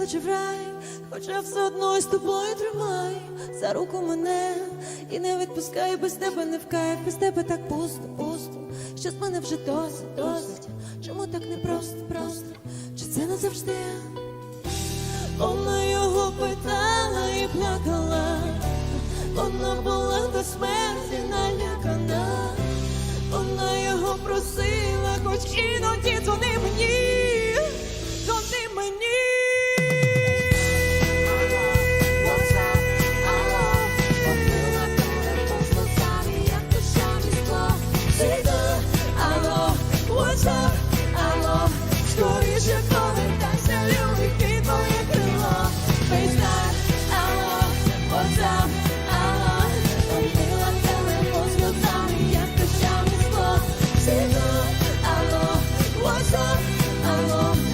покличе в рай, хоча все одно з тобою тримай за руку мене і не відпускай без тебе не в кайф, без тебе так пусто, пусто. З мене вже досить, досить. Чому так не просто, просто? Чи це назавжди? Вона його питала і плакала, вона була до смерті налякана, вона його просила, 我。